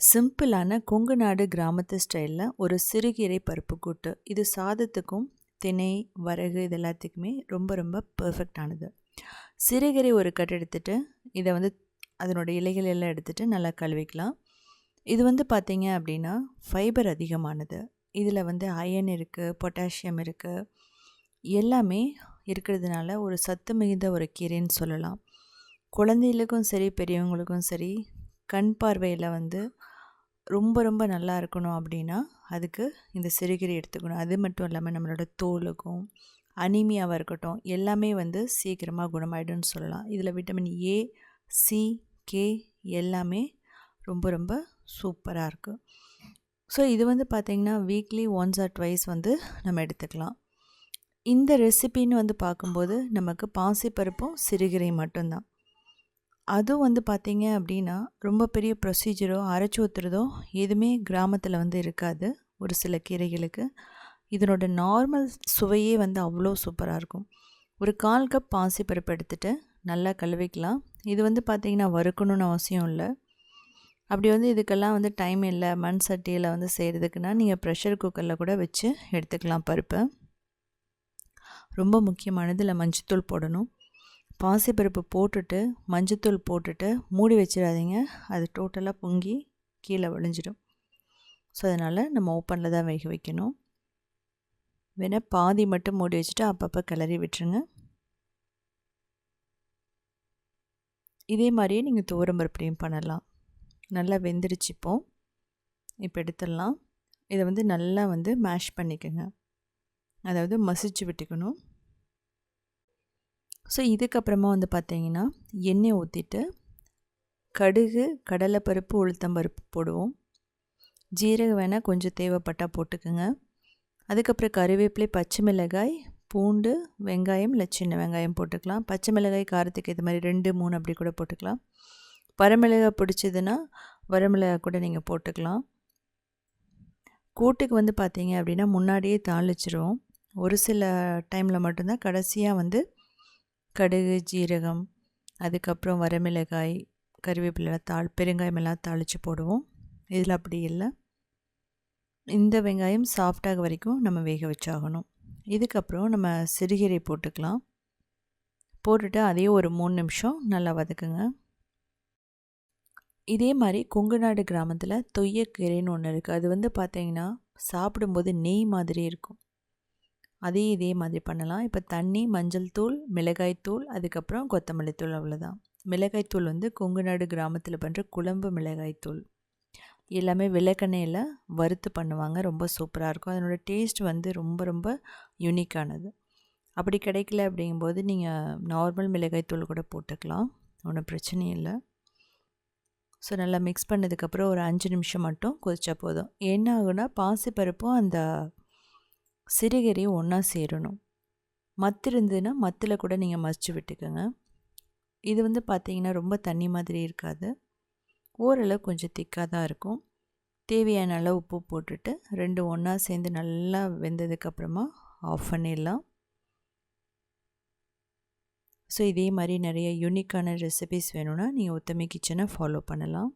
சிம்பிளான கொங்கு நாடு கிராமத்து ஸ்டைலில் ஒரு சிறுகீரை பருப்பு கூட்டு. இது சாதத்துக்கும் திணை வரகு இது எல்லாத்துக்குமே ரொம்ப ரொம்ப பர்ஃபெக்டானது சிறுகீரை ஒரு கட்டு எடுத்துகிட்டு இதை வந்து அதனோட இலைகள் எல்லாம் எடுத்துகிட்டு நல்லா கழுவிக்கலாம். இது வந்து பார்த்திங்க அப்படின்னா ஃபைபர் அதிகமானது. இதில் வந்து அயன் இருக்குது பொட்டாசியம் இருக்குது எல்லாமே இருக்கிறதுனால ஒரு சத்து மிகுந்த ஒரு கீரைன்னு சொல்லலாம். குழந்தைகளுக்கும் சரி பெரியவங்களுக்கும் சரி கண் பார்வையில் வந்து ரொம்ப ரொம்ப நல்லா இருக்கணும் அப்படின்னா அதுக்கு இந்த சிறுகீரை எடுத்துக்கணும். அது மட்டும் இல்லாமல் நம்மளோட தோலுக்கும் அனிமியாவாக இருக்கட்டும் எல்லாமே வந்து சீக்கிரமாக குணமாயிடும்னு சொல்லலாம். இதில் விட்டமின் ஏ சி கே எல்லாமே ரொம்ப ரொம்ப சூப்பராக இருக்குது ஸோ இது வந்து பார்த்திங்கன்னா வீக்லி ஒன்ஸ் ஆர் ட்வைஸ் வந்து நம்ம எடுத்துக்கலாம். இந்த ரெசிபின்னு வந்து பார்க்கும்போது நமக்கு பாசிப்பருப்பும் சிறுகீரை மட்டும்தான். அதுவும் வந்து பார்த்திங்க அப்படின்னா ரொம்ப பெரிய ப்ரொசீஜரோ அரைச்சி ஊற்றுறதோ எதுவுமே கிராமத்தில் வந்து இருக்காது. ஒரு சில கீரைகளுக்கு. இதனோட நார்மல் சுவையே வந்து அவ்வளோ சூப்பராக இருக்கும். ஒரு கால் கப் பாசிப்பருப்பு எடுத்துகிட்டு நல்லா கழுவிக்கலாம். இது வந்து பார்த்திங்கன்னா வறுக்கணும்னு அவசியம் இல்லை. அப்படி வந்து இதுக்கெல்லாம் வந்து டைம் இல்லை. மண் சட்டியில் வந்து செய்கிறதுக்குன்னா நீங்கள் ப்ரெஷர் குக்கரில் கூட வச்சு எடுத்துக்கலாம் பருப்பை. ரொம்ப முக்கியமானது. இல்லை மஞ்சத்தூள் போடணும். பாசிப்பருப்பு போட்டுட்டு மஞ்சத்தூள் போட்டுட்டு மூடி வச்சிடாதீங்க. அது டோட்டலாக பொங்கி கீழே விழிஞ்சிடும். ஸோ அதனால் நம்ம ஓப்பனில் தான் வேக வைக்கணும். வேணால் பாதி மட்டும் மூடி வச்சுட்டு அப்பப்போ கிளறி விட்டுருங்க. இதே மாதிரியே நீங்கள் துவரம் பருப்பையும் பண்ணலாம். நல்லா வெந்துடுச்சுப்போம் இப்போ. எடுத்துடலாம். இதை வந்து நல்லா வந்து மேஷ் பண்ணிக்கோங்க. அதாவது மசிச்சு விட்டுக்கணும். ஸோ இதுக்கப்புறமா வந்து பார்த்திங்கன்னா எண்ணெய் ஊற்றிட்டு கடுகு கடலைப்பருப்பு உளுத்தம்பருப்பு போடுவோம். ஜீரகம் வேணால் கொஞ்சம் தேவைப்பட்டால் போட்டுக்கோங்க. அதுக்கப்புறம் கருவேப்பிலை பச்சை மிளகாய் பூண்டு வெங்காயம் இல்லை சின்ன வெங்காயம் போட்டுக்கலாம். பச்சை மிளகாய் காரத்துக்கு இது மாதிரி ரெண்டு மூணு அப்படி கூட போட்டுக்கலாம். வரமிளகாய் பிடிச்சதுன்னா வரமிளகாய் கூட நீங்கள் போட்டுக்கலாம். கூட்டுக்கு வந்து பார்த்தீங்க அப்படின்னா முன்னாடியே தாளிச்சிருவோம். ஒரு சில டைமில் மட்டும்தான் கடைசியாக வந்து கடுகு ஜீரகம் அதுக்கப்புறம் வரமிளகாய் கருவேப்பிலை தாள் பெருங்காயம் எல்லாம் தாளித்து போடுவோம். இதில் அப்படி இல்லை. இந்த வெங்காயம் சாஃப்டாக வரைக்கும் நம்ம வேக வச்சாகணும். இதுக்கப்புறம் நம்ம சிறுகீரை போட்டுக்கலாம். போட்டுட்டு அதே ஒரு மூணு நிமிஷம் நல்லா வதக்குங்க. இதே மாதிரி கொங்குநாடு கிராமத்தில் தொய்யக்கீரைன்னு ஒன்று இருக்குது அது வந்து பார்த்திங்கன்னா சாப்பிடும்போது நெய் மாதிரி இருக்கும். அதே இதே மாதிரி பண்ணலாம். இப்போ தண்ணி மஞ்சள் தூள் மிளகாய் தூள் அதுக்கப்புறம் கொத்தமல்லி தூள் அவ்வளோதான் மிளகாய் தூள் வந்து கொங்குநாடு கிராமத்தில் பண்ணுற குழம்பு மிளகாய் தூள். எல்லாமே விளக்கெண்ணெயில் வறுத்து பண்ணுவாங்க. ரொம்ப சூப்பராக இருக்கும். அதனோடய டேஸ்ட் வந்து ரொம்ப ரொம்ப யூனிக்கானது. அப்படி கிடைக்கல அப்படிங்கும்போது நீங்கள் நார்மல் மிளகாய் தூள் கூட போட்டுக்கலாம். ஒன்றும் பிரச்சனையும் இல்லை. ஸோ நல்லா மிக்ஸ் பண்ணதுக்கப்புறம் ஒரு அஞ்சு நிமிஷம் மட்டும் கொதிச்சா போதும். என்ன ஆகுனா பாசிப்பருப்பும் அந்த சிறுகீரையும் ஒன்றா சேரணும். மத்து இருந்ததுன்னா மத்தில் கூட நீங்கள் மசிச்சு விட்டுக்கோங்க. இது வந்து பார்த்திங்கன்னா ரொம்ப தண்ணி மாதிரி இருக்காது. ஓரளவு கொஞ்சம் திக்காக தான் இருக்கும். தேவையான அளவு உப்பு போட்டுட்டு ரெண்டு ஒன்றா சேர்ந்து நல்லா வெந்ததுக்கப்புறமா ஆஃப் பண்ணிடலாம். ஸோ இதே மாதிரி நிறைய யூனிக்கான ரெசிபிஸ் வேணும்னா நீங்கள் உத்தமி கிச்சனை ஃபாலோ பண்ணலாம்.